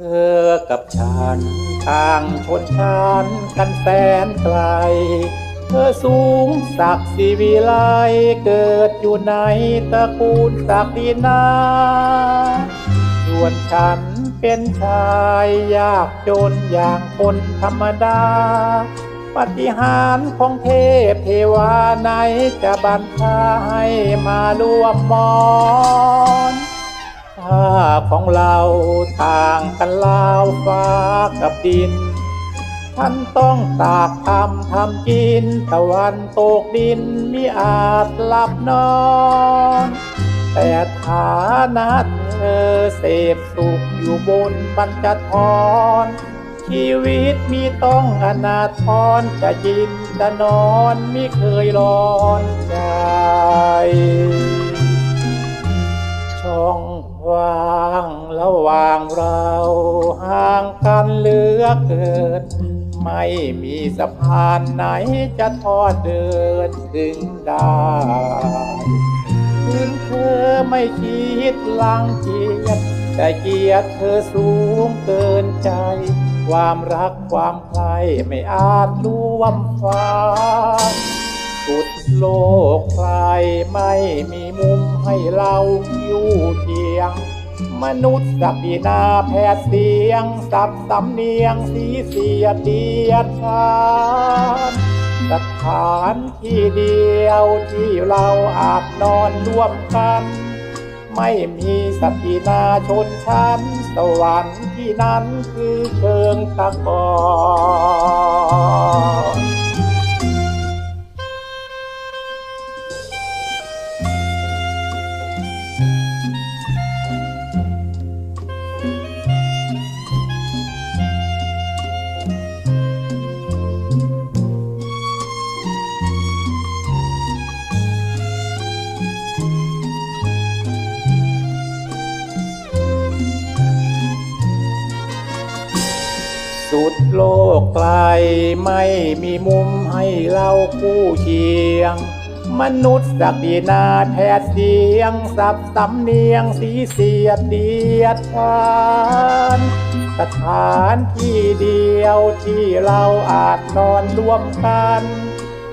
เธอกับฉันต่างชนชั้นกันแสนไกล เธอสูงศักดิ์ศรีวิไลเกิดอยู่ในตระกูลศักดินาส่วนฉันเป็นชายยากจนอย่างคนธรรมดา ปฏิหารย์ของเทพเทวาไหนจะบัญชาให้มาร่วมมอน ถ้าของเราต่างกันลาวฟ้ากับดิน ท่านต้องตากทำทำกิน ตะวันตกดินมิอาจหลับนอน แต่ฐานะเธอเสพสุขอยู่บนบรรจทรชีวิตมีต้องอนาทรจะยินจะนอนมิเคยร้อนใจ ห่างกันเหลือเกิน ไม่มีสะพานไหนจะทอดเดินถึงได้ถึงเธอไม่คิดลังเกียจแต่เกียรติเธอสูงเกินใจ ความรักความใครไม่อาจร่วมฟ้าสุดโลกใครไม่มีมุมให้เราอยู่เคียง มนุษย์สับดีนาแพทย์เสียง สับสำเนียงสีเสียดเดียดชานสถานที่เดียวที่เราอาจนอนร่วมกัน ไม่มีสักีนาชนชั้น สวรรค์ที่นั้นคือเชิงตะกอน สุดโลกไกลไม่มีมุมให้เราคู่เคียง มนุษย์สักดีนาแทดเสียง สับสำเนียงสีเสียดเดียดทานสถานที่เดียวที่เราอาจนอนร่วมกัน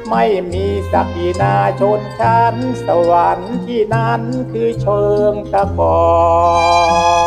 ไม่มีสักดีนาชนชั้น สวรรค์ที่นั้นคือเชิงตะกอน